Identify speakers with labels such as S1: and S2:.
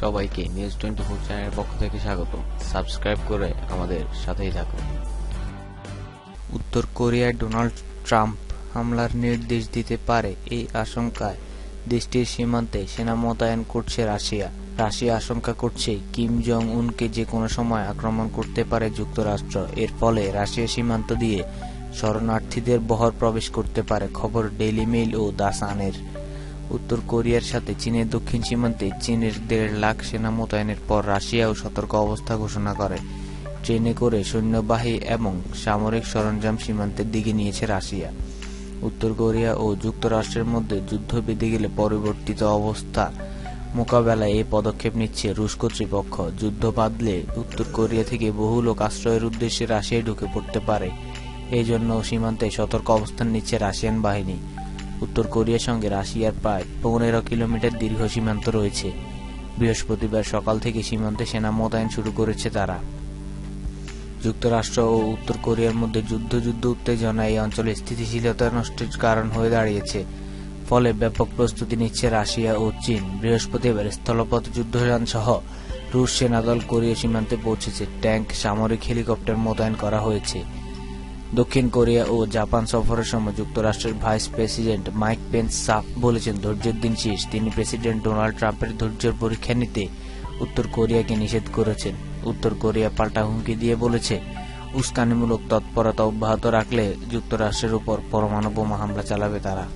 S1: সবাইকে news twenty four চ্যানেলের পক্ষ থেকে স্বাগত। সাবস্ক্রাইব করে আমাদের সাথেই থাকুন। উত্তর কোরিয়ায় ডোনাল্ড ট্রাম্প হামলার নির্দেশ দিতে পারে এই আশঙ্কায় দেশটির সীমান্তে সেনা মোতায়েন করছে রাশিয়া। রাশিয়া আশঙ্কা করছে কিম জং উনকে যে কোনো সময় আক্রমণ করতে পারে যুক্তরাষ্ট্র। এর ফলে রাশিয়া সীমান্ত দিয়ে শরণার্থীদের বহর প্রবেশ করতে পারে, খবর ডেইলি মেইল ও দা সানের। উত্তর কোরিয়ার সাথে চীনের দক্ষিণ সীমান্তে চীনের দেড় লাখ সেনা মোতায়েনের পর রাশিয়াও সতর্ক অবস্থা ঘোষণা করে। ট্রেনে করে সৈন্যবাহী এবং সামরিক সরঞ্জাম সীমান্তের দিকে নিয়েছে রাশিয়া। উত্তর কোরিয়া ও যুক্তরাষ্ট্রের মধ্যে যুদ্ধ বেঁধে গেলে পরিবর্তিত অবস্থা মোকাবেলায় এই পদক্ষেপ নিচ্ছে রুশ কর্তৃপক্ষ। যুদ্ধ বাঁধলে উত্তর কোরিয়া থেকে বহু লোক আশ্রয়ের উদ্দেশ্যে রাশিয়ায় ঢুকে পড়তে পারে। এই জন্য সীমান্তে সতর্ক অবস্থান নিচ্ছে রাশিয়ান বাহিনী। উত্তর কোরিয়ার সঙ্গে রাশিয়ার প্রায় পনেরো কিলোমিটার দীর্ঘ সীমান্ত রয়েছে। বৃহস্পতিবার সকাল থেকে সীমান্তে সেনা মোতায়েন শুরু করেছে তারা। যুক্তরাষ্ট্র ও উত্তর কোরিয়ার মধ্যে যুদ্ধ যুদ্ধ উত্তেজনা এই অঞ্চলে স্থিতিশীলতা নষ্টের কারণ হয়ে দাঁড়িয়েছে। ফলে ব্যাপক প্রস্তুতি নিচ্ছে রাশিয়া ও চীন। বৃহস্পতিবার স্থলপথ যুদ্ধযান সহ রুশ সেনাদল কোরিয়া সীমান্তে পৌঁছেছে। ট্যাঙ্ক সামরিক হেলিকপ্টার মোতায়েন করা হয়েছে। দক্ষিণ কোরিয়া ও জাপান সফরের সময় যুক্তরাষ্ট্রের ভাইস প্রেসিডেন্ট মাইক পেন্স সাফ বলেছেন, ধৈর্যের দিন শেষ। তিনি প্রেসিডেন্ট ডোনাল্ড ট্রাম্পের ধৈর্যের পরীক্ষা নিতে উত্তর কোরিয়াকে নিষেধ করেছেন। উত্তর কোরিয়া পাল্টা হুমকি দিয়ে বলেছে, উস্কানিমূলক তৎপরতা অব্যাহত রাখলে যুক্তরাষ্ট্রের উপর পরমাণু বোমা হামলা চালাবে তারা।